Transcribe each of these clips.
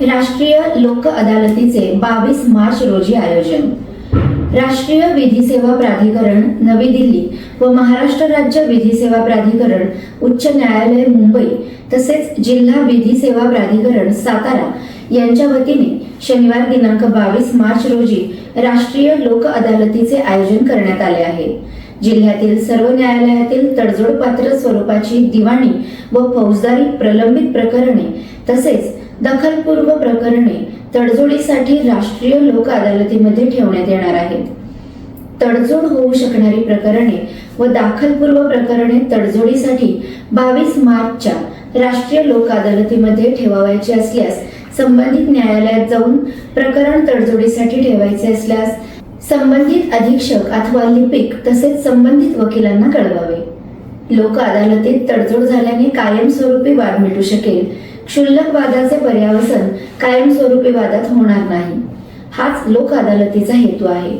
राष्ट्रीय लोक अदालतीचे बावीस मार्च रोजी आयोजन. राष्ट्रीय विधी सेवा प्राधिकरण नवी दिल्ली व महाराष्ट्र राज्य विधी सेवा प्राधिकरण उच्च न्यायालय मुंबई तसेच जिल्हा विधी सेवा प्राधिकरण सातारा यांच्या वतीने शनिवार दिनांक बावीस मार्च रोजी राष्ट्रीय लोक अदालतीचे आयोजन करण्यात आले आहे. जिल्ह्यातील सर्व न्यायालयातील तडजोड पात्र स्वरूपाची दिवाणी व फौजदारी प्रलंबित प्रकरणे तसेच दखलपूर्व प्रकरणे तडजोडीसाठी राष्ट्रीय लोक अदालतीमध्ये ठेवण्यात येणार आहेत. तडजोड होऊ शकणारी प्रकरणे व दाखलपूर्व प्रकरणे तडजोडीसाठी बावीस मार्चच्या राष्ट्रीय लोक अदालतीमध्ये ठेवायची असल्यास संबंधित न्यायालयात जाऊन प्रकरण तडजोडीसाठी ठेवायचे असल्यास संबंधित अधीक्षक अथवा लिपिक तसेच संबंधित वकिलांना कळवावे. लोक अदालतीत तडजोड झाल्याने कायमस्वरूपी वाद मिटू शकेल. क्षुल्लक वादाचे पर्यावसन कायमस्वरूपी वादात होणार नाही. हाच लोक अदालतीचा हेतू आहे.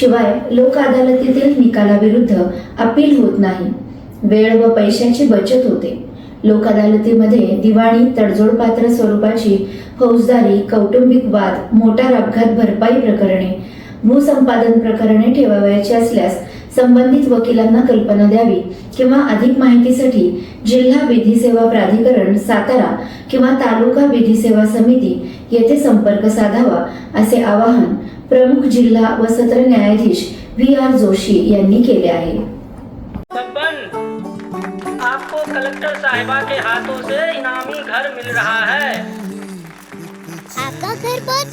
शिवाय लोक अदालतीतील निकालाविरुद्ध अपील होत नाही. वेळ व पैशाची बचत होते. लोक अदालतीमध्ये दिवाणी तडजोडपात्र स्वरूपाची फौजदारी कौटुंबिक वाद मोटार अपघात भरपाई प्रकरणे भूसंपादन प्रकरणे ठेवावयाची असल्यास संबंधित वकिलांना कल्पना द्यावी किंवा अधिक माहितीसाठी जिल्हा विधी सेवा प्राधिकरण सातारा किंवा तालुका विधी सेवा समिती येथे संपर्क साधावा असे आवाहन प्रमुख जिल्हा व सत्र न्यायाधीश व्ही आर जोशी यांनी केले आहे. आपको कलेक्टर साहिबा के हाथों से इनामी घर मिल रहा है। आपका घर बहुत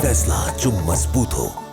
फैसला जो मजबूत हो।